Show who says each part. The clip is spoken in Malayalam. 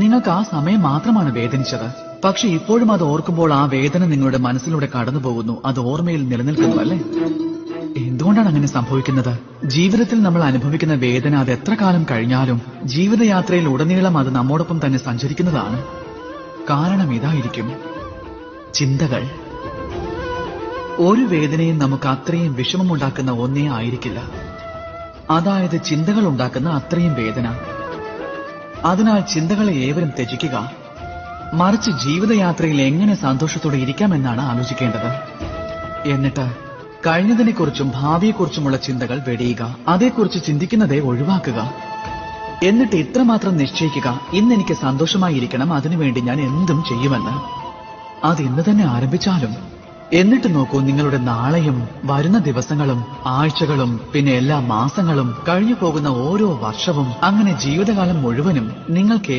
Speaker 1: നിങ്ങൾക്ക് ആ സമയം മാത്രമാണ് വേദനിച്ചത് പക്ഷെ ഇപ്പോഴും അത് ഓർക്കുമ്പോൾ ആ വേദന നിങ്ങളുടെ മനസ്സിലൂടെ കടന്നു പോകുന്നു അത് ഓർമ്മയിൽ നിലനിൽക്കുന്നു അല്ലേ എന്തുകൊണ്ടാണ് അങ്ങനെ സംഭവിക്കുന്നത് ജീവിതത്തിൽ നമ്മൾ അനുഭവിക്കുന്ന വേദന അത് എത്ര കാലം കഴിഞ്ഞാലും ജീവിതയാത്രയിൽ ഉടനീളം അത് നമ്മോടൊപ്പം തന്നെ സഞ്ചരിക്കുന്നതാണ് കാരണം ഇതായിരിക്കും ചിന്തകൾ ഒരു വേദനയും നമുക്ക് അത്രയും വിഷമമുണ്ടാക്കുന്ന ഒന്നേ ആയിരിക്കില്ല അതായത് ചിന്തകൾ ഉണ്ടാക്കുന്ന അത്രയും വേദന അതിനാൽ ചിന്തകളെ ഏവരും ത്യജിക്കുക മറിച്ച് ജീവിതയാത്രയിൽ എങ്ങനെ സന്തോഷത്തോടെ ഇരിക്കാമെന്നാണ് ആലോചിക്കേണ്ടത് എന്നിട്ട് കഴിഞ്ഞതിനെക്കുറിച്ചും ഭാവിയെക്കുറിച്ചുമുള്ള ചിന്തകൾ വെടിയുക അതേക്കുറിച്ച് ചിന്തിക്കുന്നതേ ഒഴിവാക്കുക എന്നിട്ട് ഇത്രമാത്രം നിശ്ചയിക്കുക ഇന്ന് എനിക്ക് സന്തോഷമായിരിക്കണം അതിനുവേണ്ടി ഞാൻ എന്തും ചെയ്യുമെന്ന് അത് ഇന്ന് തന്നെ ആരംഭിച്ചാലും എന്നിട്ട് നോക്കൂ നിങ്ങളുടെ നാളെയും വരുന്ന ദിവസങ്ങളും ആഴ്ചകളും പിന്നെ എല്ലാ മാസങ്ങളും കഴിഞ്ഞു പോകുന്ന ഓരോ വർഷവും അങ്ങനെ ജീവിതകാലം മുഴുവനും നിങ്ങൾക്ക്